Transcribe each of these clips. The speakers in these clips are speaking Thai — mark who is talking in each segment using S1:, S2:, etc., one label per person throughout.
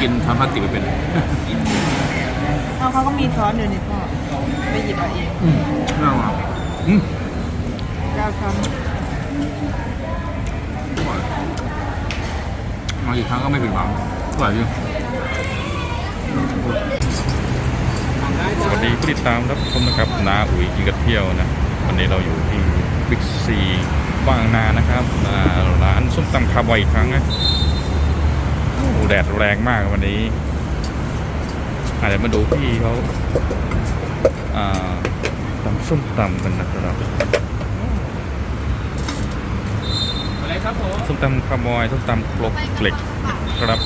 S1: กิน
S2: ทำ
S3: พลาสติกไม่เป็น
S2: เอาเขาก็มีช้อนอยู่นี่พ่อไปหยิบเอาเอง
S3: อืมน่ารักอืม
S2: เก้าช้อน
S3: มาอีกครั้งก็ไม่ผิดหวังอร่อยจริงสวัสดีผู้ติดตามรับชมนะครับนาอุ๋ยกินกับเที่ยวนะ วันนี้เราอยู่ที่บิ๊กซีบางนานะครับอ่าร้านส้มตำคาร์บอยอีกครั้งนะ โอ้แดดแรงมากวันนี้อาจจะเดี๋ยวมาดูพี่เขาอ่าตำส้มตำกันนะครับ
S1: อะไรครับผม
S3: ส้มตำคาร์บอยส้มตำครกเหล็กครับ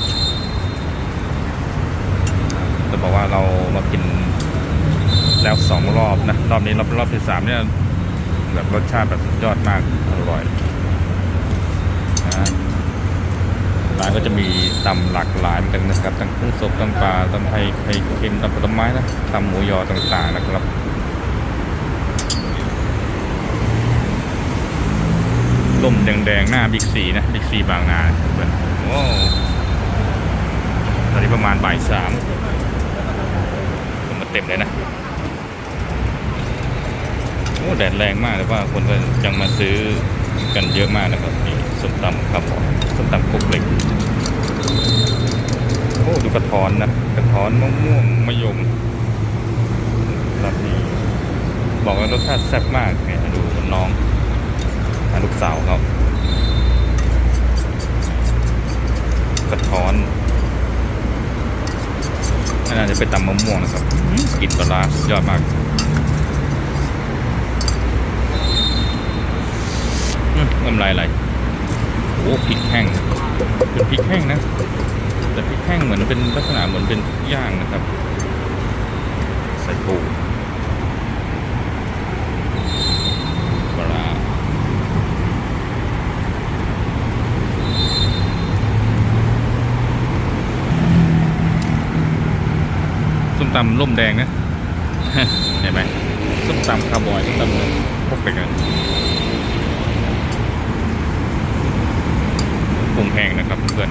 S3: จะบอกว่าเรามากินแล้วสองรอบนะ รอบนี้รอบรอบที่สามเนี่ยแบบรสชาติแบบสุดยอดมากอร่อยนะ ร้านก็จะมีตำหลากหลายเหมือนกันนะครับทั้งกุ้งสดตำปลาตำไทยไข่เค็มตำผลไม้นะตำหมูยอต่างๆนะครับร่มแดงๆ หน้าบิ๊กซีนะบิ๊กซีบางนาเพื่อนโอ้ตอนนี้ประมาณบ่ายสามคนมาเต็มเลยนะโอ้แดดแรงมากเลยว่าคนก็ยังมาซื้อกันเยอะมากนะครับนี ส้มตำครับผมส้มตำครกเหล็กโอ้ดูกระท้อนนะกระท้อนมะม่วงมะยมรับนี่บอกว่ารสชาติแซ่บมากเนี่ยดูน้องอลูกสาวเขากระท้อนอันน่าจะเป็นตำมะม่วงนะครับกลิ่นปลาร้าสุดยอดมากอืมน้ำลายไหล โอ้พริกแห้งเป็นพริกแห้งนะ แต่พริกแห้งเหมือนเป็นลักษณะเหมือนเป็นย่างนะครับ ใส่ปูปลาร้าส้มตำล่มแดงนะ เห็นไหมส้มตำคาร์บอยส้มตำพกไปกัน ปรุงแห้งนะครับเพื่อน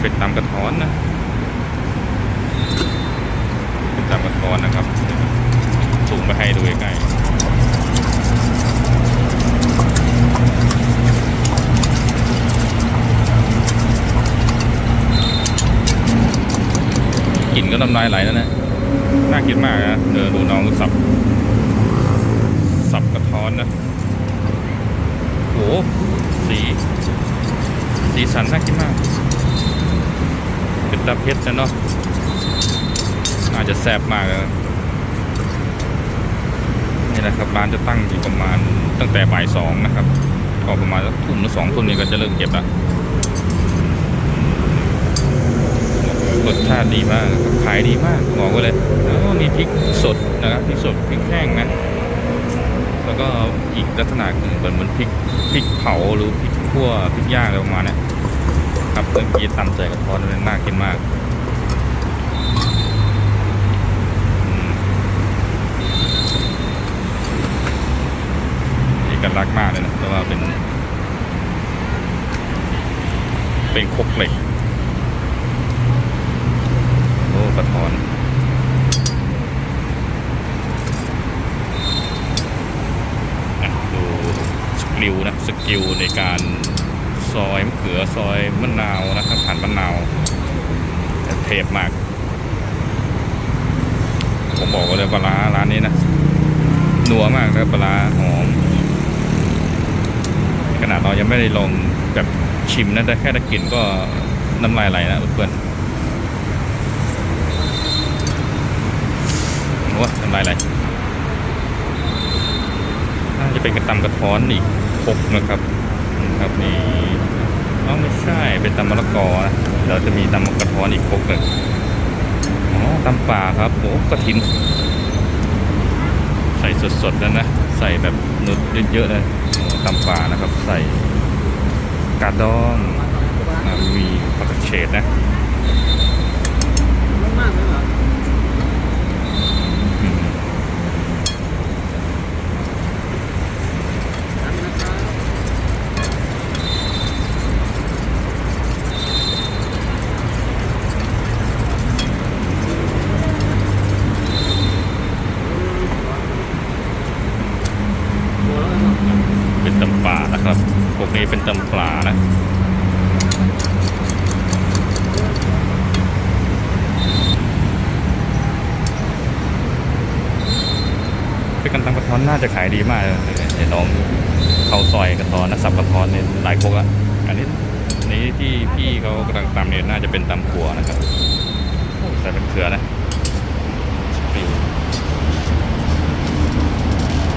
S3: เป็นตำกระท้อนนะเป็นตำกระท้อนนะครับสูงไปให้ดูใกล้ๆกลิ่นก็น้ำลายไหลแล้วนะน่ากินมากนะเดี๋ยวดูน้องสับ สับกระท้อนนะโห สีสันน่ากินมากเป็นตาเพชรนะเนาะอาจจะแซ่บมากนะนี่นะครับร้านจะตั้งอยู่ประมาณตั้งแต่บ่ายสองนะครับก็ประมาณสักทุ่มหรือสองทุ่มนี้ก็จะเริ่มเก็บละรสชาติดีมากขายดีมากบอกไว้เลยแล้วมีพริกสดนะครับพริกสดพริกแห้งนะ แล้วก็อีกลักษณะหนึ่งเหมือนเหมือนพริกพริกเผาหรือพริกขั่วพริกย่างอะไรประมาณนี้ กี้ตำใส่กระท้อนมันน่ากินมากอืมเอกลักษณ์มากเลยนะเพราะว่าเป็น เป็นคกเหล็กโอ้กระท้อนดูสกิลนะสกิลในการ ซอยมะเขือซอยมะนาวนะครับหั่นมะนาวเทพมาก ผมบอกว่าเลยปลาร้านนี้นะนัวมากนะปลาร้าหอมขนาดเรายังไม่ได้ลองแบบชิมนะแต่แค่ได้กลิ่นก็น้ำลายไหลนะเพื่อนโอ้ยน้ำลายไหลน่าจะเป็นกระตำกระท้อนอีกหกนะครับ นะครับนี่อ๋อไม่ใช่เป็นตำมะละกอนะเดี๋ยวจะมีตำกระท้อนอีกหกหนึ่งอ๋อตำป่าครับโอ้กระถิน ใส่สดๆแล้วนะ ใส่แบบนุดเยอะๆเลยตำป่านะครับ ใส่กาดดองอ่ามีผักกาเฉดนะ
S1: มากเลยเหรอ
S3: ม
S1: อันนี้นะครับ
S3: เป็นตำป่านะครับพวกนี้เป็นตำปลานะเป็นกันตังกระท้อนน่าจะขายดีมากเลยเห็นน้องเข้าซอยกระท้อนนะสับกระท้อนเนี่ยหลายพวกอะอันนี้นี้ที่พี่เขากำลังตำเนี่ยน่าจะเป็นตำขัวนะครับแต่เป็นเครือนะ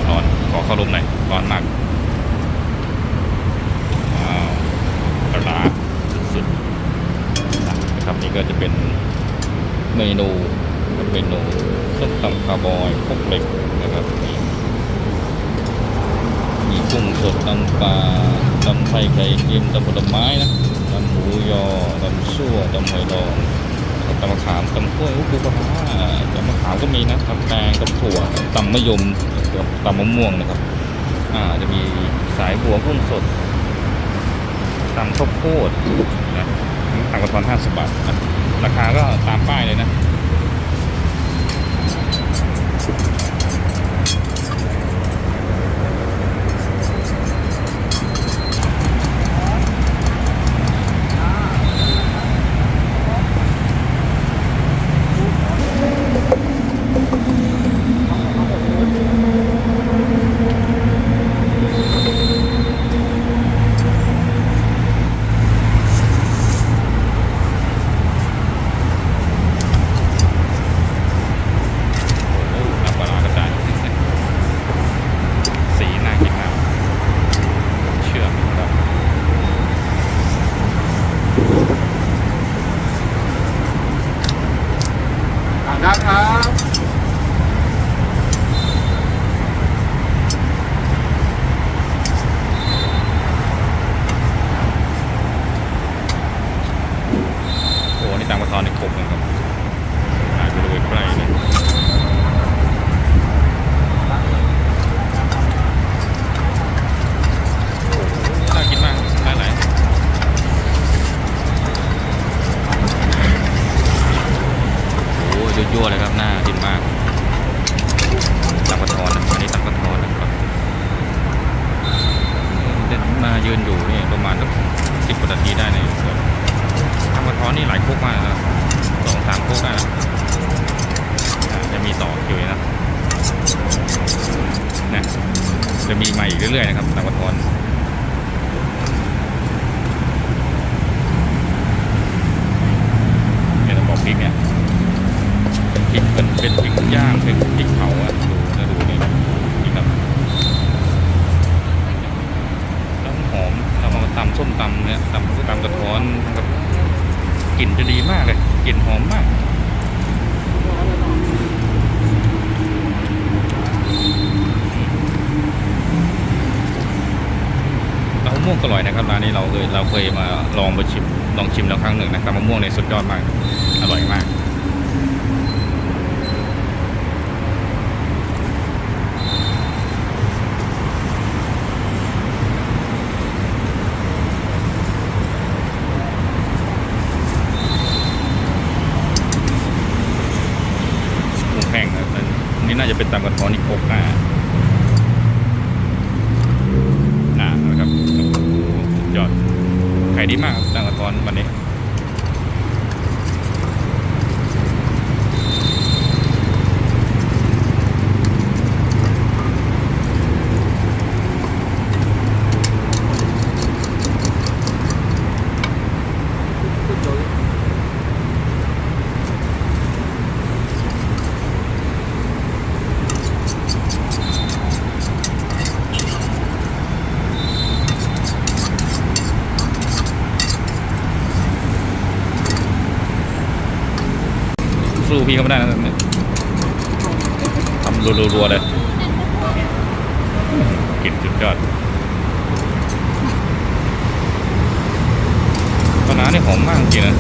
S3: ร้อนขอเข้าร่มหน่อยร้อนมากว้าวปลาร้าสุดๆนะครับนี่ ก็จะเป็นเมนูกับเมนูส้มตำคาร์บอยพวกเหล็กนะครับมีกุ้งสดตำปลาตำไทยไข่เค็มตำผลไม้นะตำหมูยอตำซั่วตำหอยดองตำมะขามตำกล้วยอุ๊บปลาร้าตำมะขามก็มีนะตำแตงตำถั่วตำมะยมตำมะม่วงนะครับ อ่าจะมีสายบัวกุ้งสดตำข้าวโพดนะ ตำกระท้อน50 บาทนะราคาก็ตามป้ายเลยนะ โอ้โหน้ำปลาร้ากระจายสีน่ากินมาก เชื่อมครับ
S1: อ่าได้ครับ
S3: โอ้โหนี่ ตามกระท้อนในครบเลยครับหายไปเลยใกล้เลยโอ้โหน่ากินมากหลายหลายโอ้โหยั่วๆเลยครับ น่ากินมากตำกระท้อนนะอันนี้ตำกระท้อนนะครับเดินมายืนอยู่นี่ประมาณสักสิบกว่านาทีได้ในสวน ทำกระท้อนนี่หลายคุกมากนะสองสามคุกได้นะจะมีต่อคิวนะนะจะมีมาอีกเรื่อยๆนะครับทำกระท้อนเนี่ยต้องบอกพริกเนี่ยพริกเป็นเป็นพริกย่างเป็นพริกเผาอะดูนะดูนี่นี่ครับแล้วหอมเรามาตำส้มตำเนี่ยตำตำกระท้อนกับ กลิ่นจะดีมากเลยกลิ่นหอมมากมะม่วงอร่อยนะครับร้านนี้เราเคยเราเคยมาลองมาชิมลองชิมแล้วครั้งหนึ่งนะครับมะม่วงในสุดยอดมาก อร่อยมาก หมูแห้งนะ นี้น่าจะเป็นตำกระท้อนอีกโคกอ่าหนานะครับโอ้โหสุดยอดขายดีมากครับตำกระท้อนวันนี้ สู้พี่เขาไม่ได้นะนทำรัวๆเลยกินจุดยอดปลาหนาเนี่ยหอมมากจริงนะ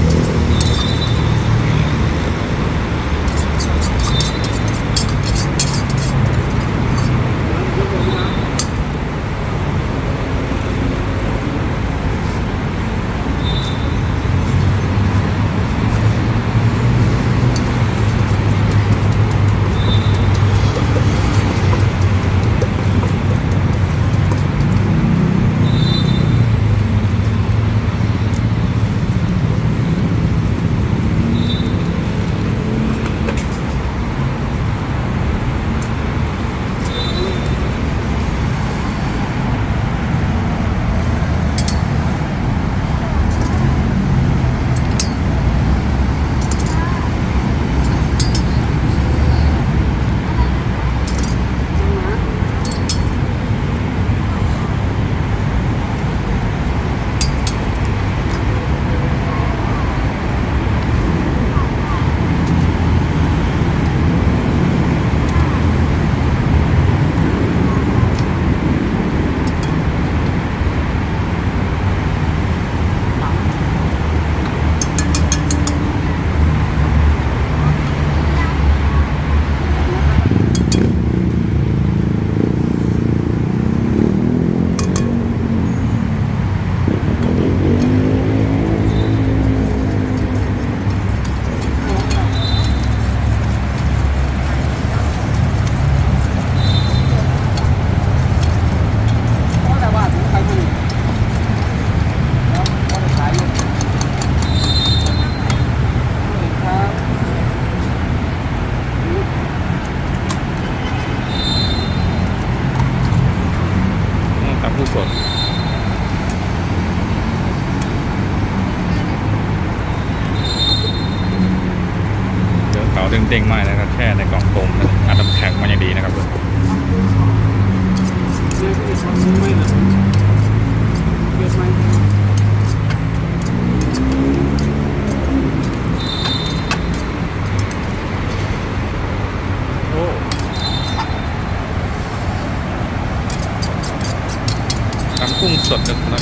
S3: ดนะครับ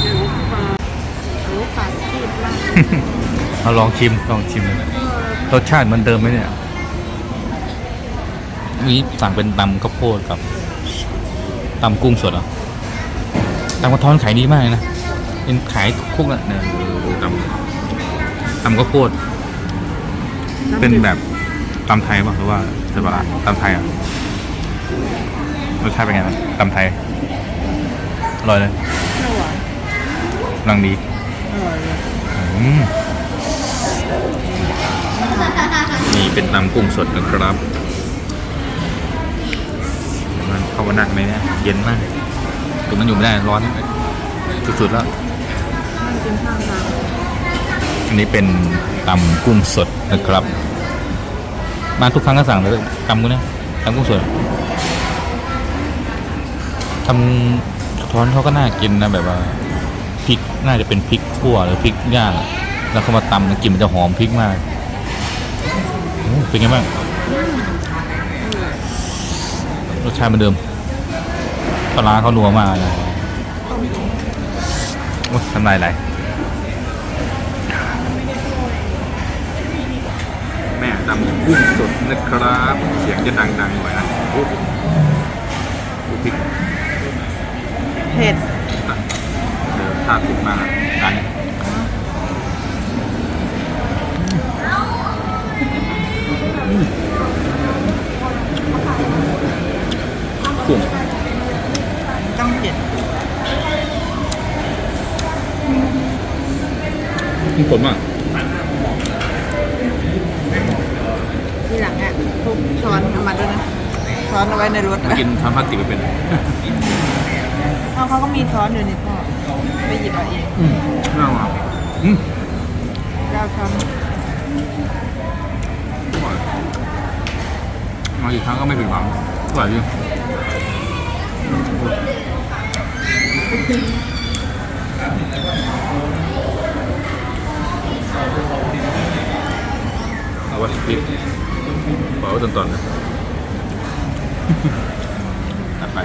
S1: เนี่ยผมา
S2: โอ้ปากซีดมาก
S3: เอาลองชิมลองชิมรสชาติเหมันเดิมไหมเนี่ยนี่สั่งเป็นตำข้าวโพดกับตำกุ้งสดเหรอตำกระท้อนขายดีมากเลยนะเป็นขายคุกอะเนี่ยตำตำข้าวโพด เป็นแบบตำไทยป่ะหรือว่าใช่ปะล่ะตำไทยอะรสชาติเป็นไงนะตำไทย อร่อยเลย
S2: ไม่หวาน
S3: กำลังดี
S2: อร่อยเลย
S3: อืมนี่เป็นตำกุ้งสดนะครับมันเข้ามานั่งไหมเนี่ย เย็นมากตรงนั้นอยู่ไม่ได้ร้อน สุดๆแล้ว
S2: นั่งกินข้างทาง
S3: อันนี้เป็นตำกุ้งสดนะครับ มาทุกครั้งก็สั่งเลยตำกุ้งเนี่ยตำกุ้งสดทำ ท้อนเขาก็น่ากินนะแบบว่าพริกน่าจะเป็นพริกขั่วหรือพริกย่างแล้วเขามาตำกลิ่นมันจะหอมพริกมากเป็นไงบ้างรสชาติเหมือนเดิมปลาร้าเขานัวมากนะโอ้ยทำลายไหลแม่ตำกุ้งสดนะครับ เสียงจะดังๆหน่อยนะ
S2: ผ็ด
S3: อะเดี๋ยวชาติพริกมาร้านนี้กุ้ง
S2: ต้องเผ็ด
S3: มีผลมาก
S2: ที่หลังอะทุกช้อนเอามาด้วยนะ ช้อนเอาไว้ในรถ
S3: มากินทำพลาสติกไปเป็น
S2: เอาเขาก็มีช้อนอยู่นี่พ่อไปหยิบเอาเอง
S3: อืมน่ารักอืม
S2: เก้าช้อน
S3: อร่อยมาอีกครั้งก็ไม่ผิดหวังอร่อยจริงเอาไว้พริกขอไว้ตอนๆนะ ตัดไป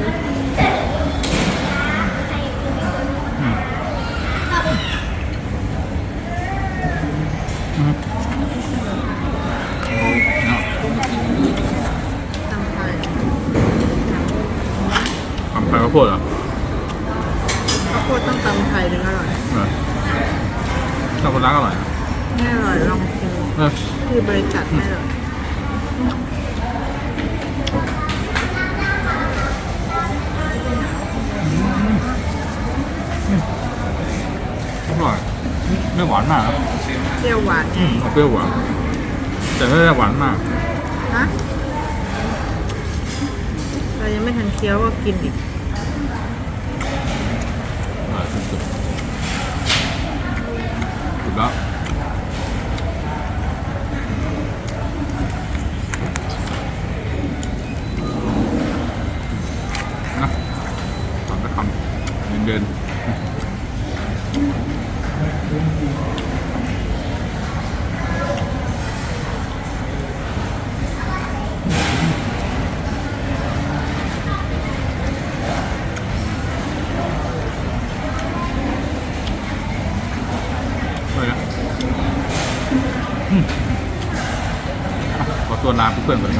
S3: พดเหรอ
S2: ข้าวโพดต้องตำไทยถึงอร่อย
S3: เออชอบคนรักอร่อยนะ
S2: ไม่อร่อยลองกิน
S3: เออ
S2: ที่บริษัทไม่อร่อย
S3: อร่อยไม่หวานมากนะ
S2: เปรี้ยวหวาน
S3: อืมออกเปรี้ยวหวานแต่ไม่ได้หวานมาก
S2: ฮะเรายังไม่ทันเคี้ยวก็กินอีก
S3: อร่อยสุดๆ สุ ตัว